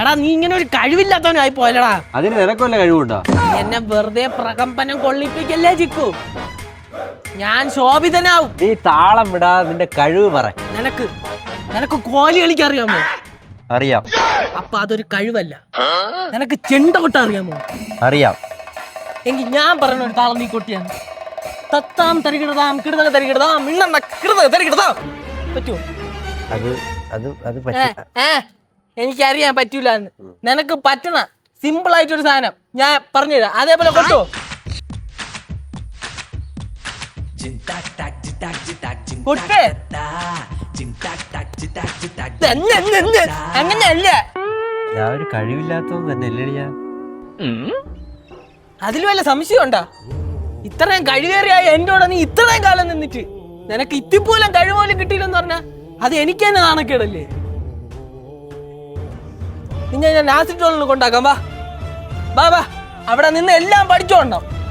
എടാ നീ ഇങ്ങനെ ഒരു കഴിവില്ലാത്തവനായി പോയലടാ അതിന് നിനക്കല്ല കഴിവുണ്ടോ? എന്നെ വെറുതെ പ്രകമ്പനം കൊള്ളിപ്പിക്കല്ലേ ചിക്കു. ഞാൻ ശോഭിതനാവും. നീ താളം വിടാതെ നിന്റെ കഴിവ് പറ. നിനക്ക് നിനക്ക് കോലി കളിക്കറിയാമോ അറിയാം. അപ്പൊ അതൊരു കഴിവല്ല. നിനക്ക് ചെണ്ട ചെണ്ടകൊട്ട അറിയാമോ? അറിയാം. എങ്കിൽ ഞാൻ പറഞ്ഞ ഒരു താളം നീ കൊട്ടിയാണ്. തത്താം തരികിടതാം കിടതക തരികിടതാം മിണ്ണെണ്ണ കിടതക തരികിടതാം. പറ്റുമോ അത് അത് അത് പറ്റില്ല. എനിക്കറിയാൻ പറ്റൂല നിനക്ക് പറ്റണ സിമ്പിൾ ആയിട്ടൊരു സാധനം ഞാൻ പറഞ്ഞു പറഞ്ഞുതരാം. അതേപോലെ കൊട്ടോ കൊട്ടേ തന്നെ, തന്നെ, തന്നെ. അങ്ങനെയല്ല. ഞാൻ ഒരു കഴിവില്ലാത്തവൻ തന്നെ അല്ലേ ഞാൻ. അതിൽ വല്ല സംശയമുണ്ടാ ഇത്രയും കഴിവേറിയായ എന്നോട് നീ ഇത്രയും കാലം നിന്നിട്ട് നിനക്ക് ഇത്തിപ്പോലും കഴിവോലും കിട്ടിയില്ലെന്ന് പറഞ്ഞാ അത് എനിക്ക് തന്നെ നാണക്കേടല്ലേ? ഞാൻ ആസിഡ് കൊണ്ടാക്കാം വാ. വാ വാ. അവിടെ നിന്ന് എല്ലാം പഠിച്ചോണ്ടാവും